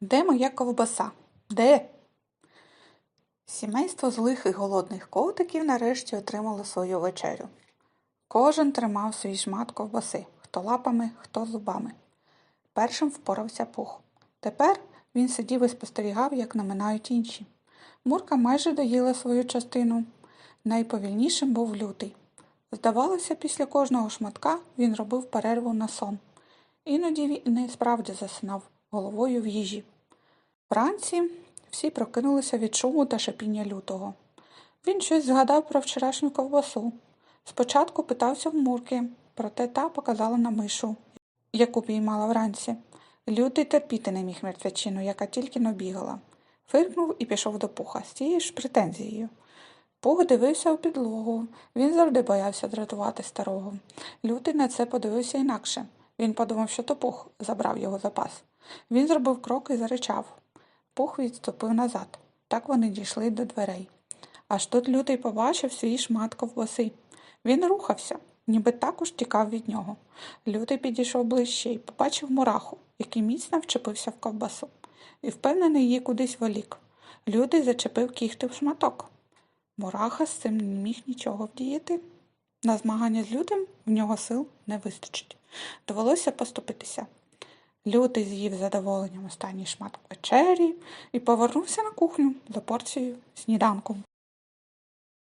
Де моя ковбаса? Де? Сімейство злих і голодних котиків нарешті отримало свою вечерю. Кожен тримав свій шмат ковбаси, хто лапами, хто зубами. Першим впорався пух. Тепер він сидів і спостерігав, як наминають інші. Мурка майже доїла свою частину. Найповільнішим був лютий. Здавалося, після кожного шматка він робив перерву на сон. Іноді він і справді засинав головою в їжі. Вранці всі прокинулися від шуму та шипіння лютого. Він щось згадав про вчорашню ковбасу. Спочатку питався в Мурки, проте та показала на мишу, яку піймала вранці. Лютий терпіти не міг мертвечину, яка тільки набігала. Фиркнув і пішов до пуха з тією ж претензією. Пух дивився у підлогу. Він завжди боявся дратувати старого. Лютий на це подивився інакше. Він подумав, що то пух забрав його запас. Він зробив крок і заричав. Пух відступив назад. Так вони дійшли до дверей. Аж тут лютий побачив свій шмат ковбаси. Він рухався, ніби також тікав від нього. Лютий підійшов ближче і побачив мураху, який міцно вчепився в ковбасу, і впевнений її кудись волік. Лютий зачепив кіхти в шматок. Мураха з цим не міг нічого вдіяти. На змагання з лютим в нього сил не вистачить. Довелося поступитися. Лютий з'їв задоволенням останній шмат вечері і повернувся на кухню за порцією сніданку.